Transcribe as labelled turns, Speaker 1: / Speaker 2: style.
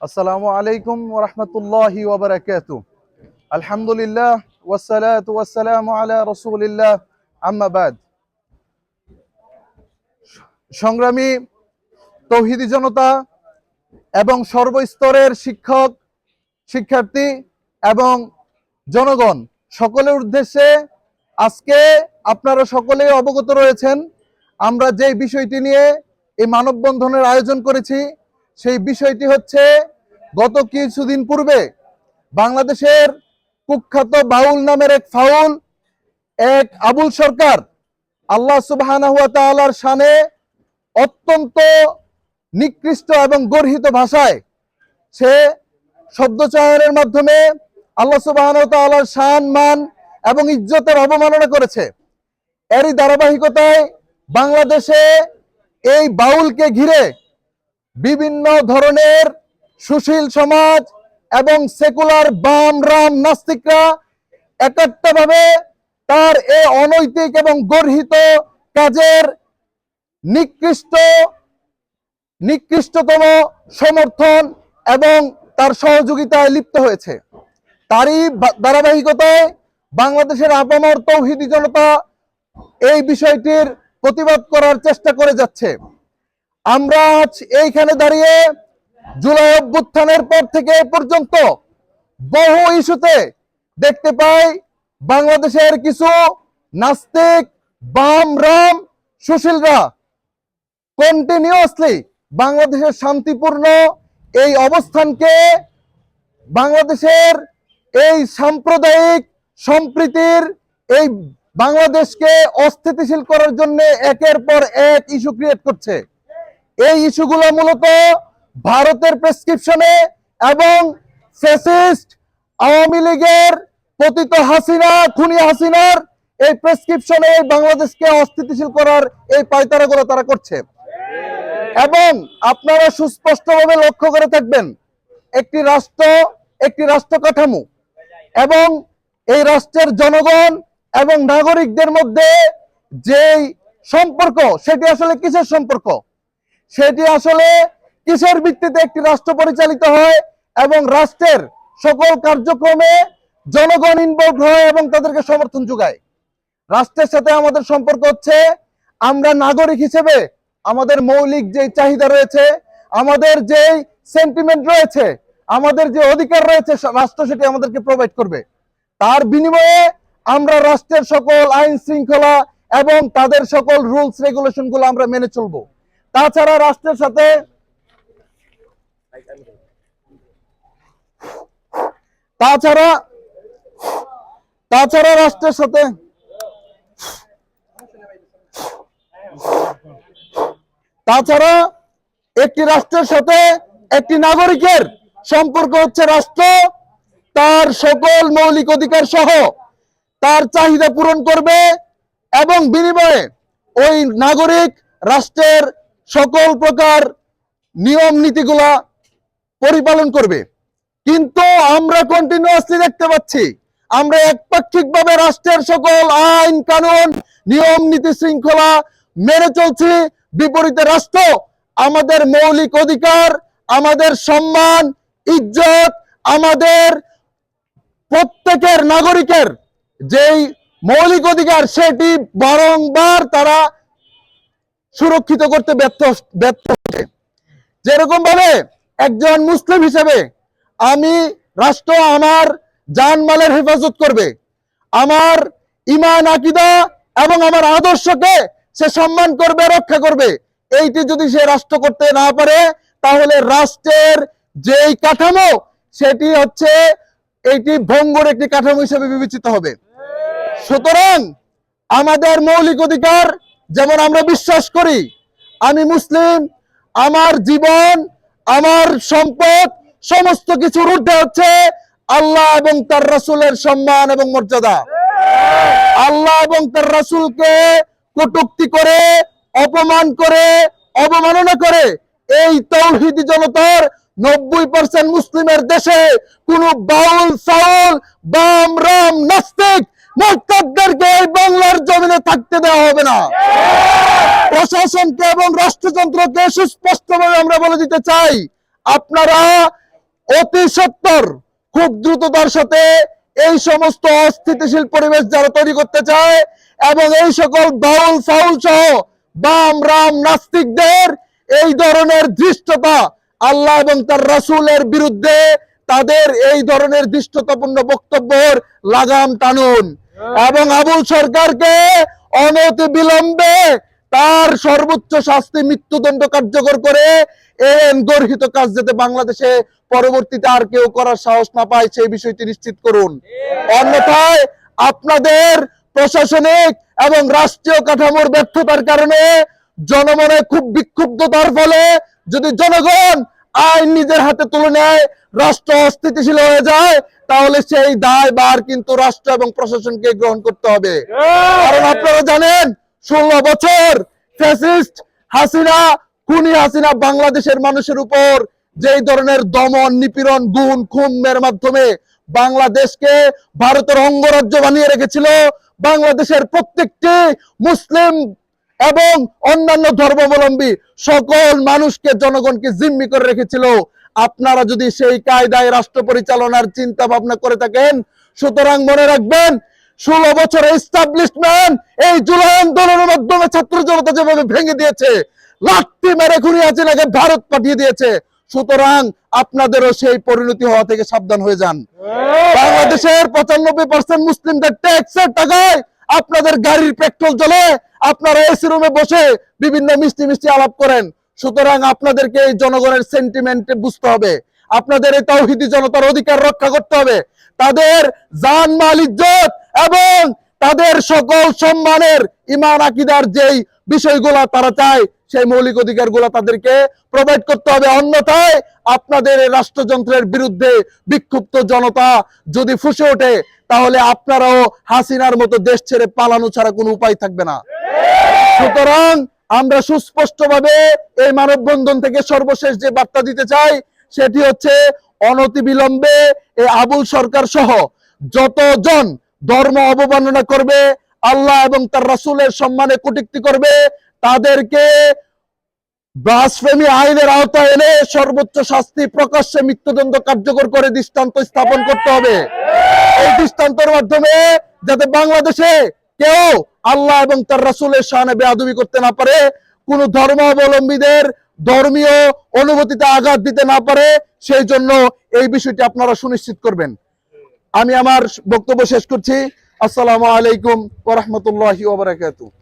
Speaker 1: আসসালামু আলাইকুম ওরহমতুল্লাহি ওবরাকাতু আলহামদুলিল্লাহ ওয়াসসালামু আলা রসুলিল্লাহ আম্মাবাদ সংগ্রামী, তৌহিদি জনতা এবং সর্বস্তরের শিক্ষক, শিক্ষার্থী এবং জনগণ, সকলের উদ্দেশ্যে আজকে আপনারা সকলেই অবগত রয়েছেন। আমরা যে বিষয়টি নিয়ে এই মানববন্ধনের আয়োজন করেছি। সেই বিষয়টি হচ্ছে, গত কিছুদিন পূর্বে বাংলাদেশের কুখ্যাত বাউল নামের এক ফাউল, এক আবুল সরকার আল্লাহ তাআলার শানে অত্যন্ত নিকৃষ্ট এবং গর্হিত ভাষায় সে শব্দচয়নের মাধ্যমে আল্লাহ তাআলার শান, মান এবং ইজ্জতের অবমাননা করেছে। এরই ধারাবাহিকতায় বাংলাদেশে এই বাউলকে ঘিরে বিভিন্ন ধরনের সুশীল সমাজ এবং সেকুলার বাম রাম নাস্তিকরা একাত্মভাবে তার এ অনৈতিক এবং গর্হিত কাজের নিকৃষ্ট, নিকৃষ্টতম সমর্থন এবং তার সহযোগিতায় লিপ্ত হয়েছে। তারই ধারাবাহিকতায় বাংলাদেশের আপামর তৌহিদি জনতা এই বিষয়টির প্রতিবাদ করার চেষ্টা করে যাচ্ছে। আমরা আজ এইখানে দাঁড়িয়ে জুলাই অভ্যুত্থানের পর থেকে পর্যন্ত বহু ইস্যুতে দেখতে পাই বাংলাদেশের কিছু নাস্তিক বাম রাম সুশীলরা কন্টিনিউয়াসলি বাংলাদেশের শান্তিপূর্ণ এই অবস্থানকে বাংলাদেশের এই সাম্প্রদায়িক সম্প্রীতির এই বাংলাদেশকে অস্থিতিশীল করার জন্য একের পর এক ইস্যু ক্রিয়েট করছে। এই ইস্যুগুলো মূলত ভারতের প্রেসক্রিপশনে এবং আওয়ামী লীগের পতিত হাসিনা খুনি হাসিনার এই প্রেসক্রিপশনে বাংলাদেশকে অস্থিতিশীল করার এই পায়তারাগুলো তারা করছে। এবং আপনারা সুস্পষ্টভাবে লক্ষ্য করে থাকবেন, একটি রাষ্ট্র একটি রাষ্ট্র কাঠামো এবং এই রাষ্ট্রের জনগণ এবং নাগরিকদের মধ্যে যেই সম্পর্ক, সেটি আসলে কিসের সম্পর্ক? সেটি আসলে কিসের ভিত্তিতে একটি রাষ্ট্র পরিচালিত হয় এবং রাষ্ট্রের সকল কার্যক্রমে জনগণ ইনভলভ হয় এবং তাদেরকে সমর্থন যোগায়? রাষ্ট্রের সাথে আমাদের সম্পর্ক হচ্ছে আমরা নাগরিক হিসেবে আমাদের মৌলিক যে চাহিদা রয়েছে, আমাদের যে সেন্টিমেন্ট রয়েছে, আমাদের যে অধিকার রয়েছে রাষ্ট্র সেটি আমাদেরকে প্রোভাইড করবে। তার বিনিময়ে আমরা রাষ্ট্রের সকল আইন শৃঙ্খলা এবং তাদের সকল রুলস, রেগুলেশনগুলো আমরা মেনে চলবো। তাছাড়া রাষ্ট্রের সাথে তাছাড়া তাছাড়া রাষ্ট্রের সাথে তাছাড়া একটি রাষ্ট্রের সাথে একটি নাগরিকের সম্পর্ক হচ্ছে রাষ্ট্র, তার সকল মৌলিক অধিকার সহ তার চাহিদা পূরণ করবে এবং বিনিময়ে ওই নাগরিক রাষ্ট্রের সকল প্রকার নিয়ম নীতিগুলা পরিপালন করবে। কিন্তু আমরা কন্টিনিউয়াসলি দেখতে পাচ্ছি, আমরা একপাক্ষিক ভাবে রাষ্ট্রের সকল আইন, কানুন, নিয়ম, নীতি শৃঙ্খলা মেনে চলছি। বিপরীতে রাষ্ট্র আমাদের মৌলিক অধিকার, আমাদের সম্মান, ইজ্জত, আমাদের প্রত্যেকের নাগরিকের যেই মৌলিক অধিকার সেটি বারংবার তারা সুরক্ষিত করতে ব্যর্থ ব্যর্থ যেরকম ভাবে একজন মুসলিম হিসেবে আমি রাষ্ট্র আমার জানমালের হেফাজত করবে, আমার ইমান, আকিদা এবং আমার আদর্শকে সে সম্মান করবে, রক্ষা করবে, এইটি যদি সে রাষ্ট্র করতে না পারে, তাহলে রাষ্ট্রের যেই কাঠামো, সেটি হচ্ছে এইটি ভঙ্গুর একটি কাঠামো হিসেবে বিবেচিত হবে। সুতরাং আমাদের মৌলিক অধিকার যেমন আমরা বিশ্বাস করি, আমি মুসলিম, আমার জীবন, আমার সম্পদ, সমস্ত কিছুর ঊর্ধ্বে হচ্ছে আল্লাহ এবং তার রাসূলের সম্মান এবং মর্যাদা। আল্লাহ এবং তার রাসূলকে কটূক্তি করে, অপমান করে, অবমাননা করে, এই তৌহিদি জনতার নব্বই পার্সেন্ট মুসলিমের দেশে কোন বাউল সাউল বাম, রাম, নাস্তিক এই বাংলার জমিনে থাকতে দেওয়া হবে না। প্রশাসনকে এবং রাষ্ট্রযন্ত্রকে সুস্পষ্টভাবে আমরা বলে দিতে চাই, আপনারা অতি সত্তর খুব দ্রুততার সাথে এই সমস্ত অস্থিতিশীল পরিবেশ যারা তৈরি করতে চায় এবং এই সকল বাউল, ফাউল সহ বাম, রাম, নাস্তিকদের এই ধরনের ধৃষ্টতা আল্লাহ এবং তার রাসূলের বিরুদ্ধে তাদের এই ধরনের ধৃষ্টতাপূর্ণ বক্তব্যের লাগাম টানুন। এবং আবুল সরকারকে অনতি বিলম্বে তার সর্বোচ্চ শাস্তি মৃত্যুদণ্ড কার্যকর করে এন গর্হিত কাজ যাতে বাংলাদেশে পরবর্তীতে আর কেউ করার সাহস না পায় সেই বিষয়টি নিশ্চিত করুন। অন্যথায় আপনাদের প্রশাসনিক এবং রাষ্ট্রীয় কাঠামোর ব্যর্থতার কারণে জনমনে খুব বিক্ষুব্ধতার ফলে যদি জনগণ আইন নিজের হাতে তুলে নেয় রাষ্ট্র অস্থিতিশীল হয়ে যায় তাহলে সেই দায় বার কিন্তু রাষ্ট্র এবং প্রশাসনকে গ্রহণ করতে হবে। কারণ আপনারা জানেন ষোলো বছর ফ্যাসিস্ট হাসিনা খুনি হাসিনা বাংলাদেশের মানুষের উপর যেই ধরনের দমন নিপীড়ন গুণ খুমের মাধ্যমে বাংলাদেশকে ভারতের অঙ্গরাজ্য বানিয়ে রেখেছিল বাংলাদেশের প্রত্যেকটি মুসলিম এবং অন্যান্য ধর্মাবলম্বী সকল মানুষকে জনগণকে জিম্মি করে রেখেছিল। আপনারা যদি সেই কায়দায় রাষ্ট্র পরিচালনার চিন্তা ভাবনা করে থাকেন সুতরাং মনে রাখবেন ষোলো বছরের এস্টাবলিশমেন্ট এই জুলাই আন্দোলনের মাধ্যমে ছাত্র জনতা যেভাবে ভেঙে দিয়েছে লাঠি মেরে খুনি হাসিনাকে ভারত পাঠিয়ে দিয়েছে সুতরাং আপনাদেরও সেই পরিণতি হওয়া থেকে সাবধান হয়ে যান। বাংলাদেশের পঁচানব্বই পার্সেন্ট মুসলিমদের ট্যাক্সের টাকায় আপনাদের গাড়ির পেট্রোল জ্বলে আপনারা এসি রুমে বসে বিভিন্ন মিষ্টি মিষ্টি আলাপ করেন। সুতরাং আপনাদেরকে এই জনগণের সেন্টিমেন্টে বুঝতে হবে। আপনাদের এই তৌহিদি জনতার অধিকার রক্ষা করতে হবে। তাদের জান মাল ইজ্জত এবং তাদের সকল সম্মানের ইমান আকিদার যেই বিষয়গুলা তারা চায়, সেই মৌলিক অধিকারগুলো তাদেরকে প্রোভাইড করতে হবে। অন্যথায় আপনাদের রাষ্ট্রযন্ত্রের বিরুদ্ধে বিক্ষুব্ধ জনতা যদি ফুসে ওঠে, তাহলে আপনারাও হাসিনার মতো দেশ ছেড়ে পালানো ছাড়া কোনো উপায় থাকবে না। সুতরাং আমরা সুস্পষ্টভাবে এই মানববন্ধন থেকে সর্বশেষ যে বার্তা দিতে চাই, সেটি হচ্ছে অনতি বিলম্বে এই আবুল সরকার সহ যতজন ধর্ম অবমাননা করবে, আল্লাহ এবং তার রাসূলের সম্মানে কটূক্তি করবে, তাদেরকে ব্লাসফেমি আইনের আওতায় এনে সর্বোচ্চ শাস্তি প্রকাশ্যে মৃত্যুদণ্ড কার্যকর করে দৃষ্টান্ত স্থাপন করতে হবে। এই দৃষ্টান্তর মাধ্যমে যাতে বাংলাদেশে কেউ আল্লাহ এবং তার রাসুলের সামনে বেআবি করতে না পারে, কোন ধর্মাবলম্বীদের ধর্মীয় অনুভূতিতে আঘাত দিতে না পারে, সেই জন্য এই বিষয়টি আপনারা সুনিশ্চিত করবেন। আমি আমার বক্তব্য শেষ করছি। আসসালামু আলাইকুম ওরহমতুল্লাহ